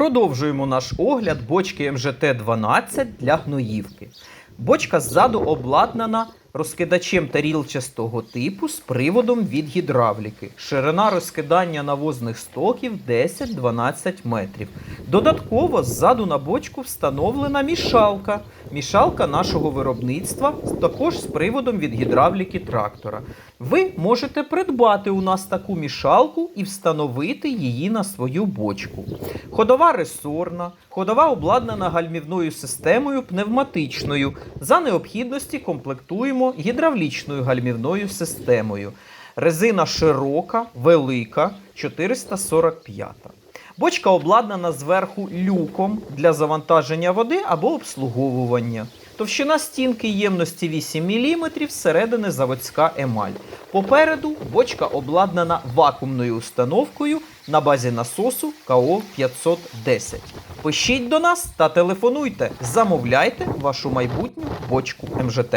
Продовжуємо наш огляд бочки МЖТ-12 для гноївки. Бочка ззаду обладнана розкидачем тарілчастого типу з приводом від гідравліки. Ширина розкидання навозних стоків 10-12 метрів. Додатково ззаду на бочку встановлена мішалка. Мішалка нашого виробництва, також з приводом від гідравліки трактора. Ви можете придбати у нас таку мішалку і встановити її на свою бочку. Ходова ресорна, ходова обладнана гальмівною системою пневматичною. За необхідності комплектуємо гідравлічною гальмівною системою. Резина широка, велика, 445. Бочка обладнана зверху люком для завантаження води або обслуговування. Товщина стінки ємності 8 мм, зсередини заводська емаль. Попереду бочка обладнана вакуумною установкою на базі насосу КО 510. Пишіть до нас та телефонуйте, замовляйте вашу майбутню бочку МЖТ.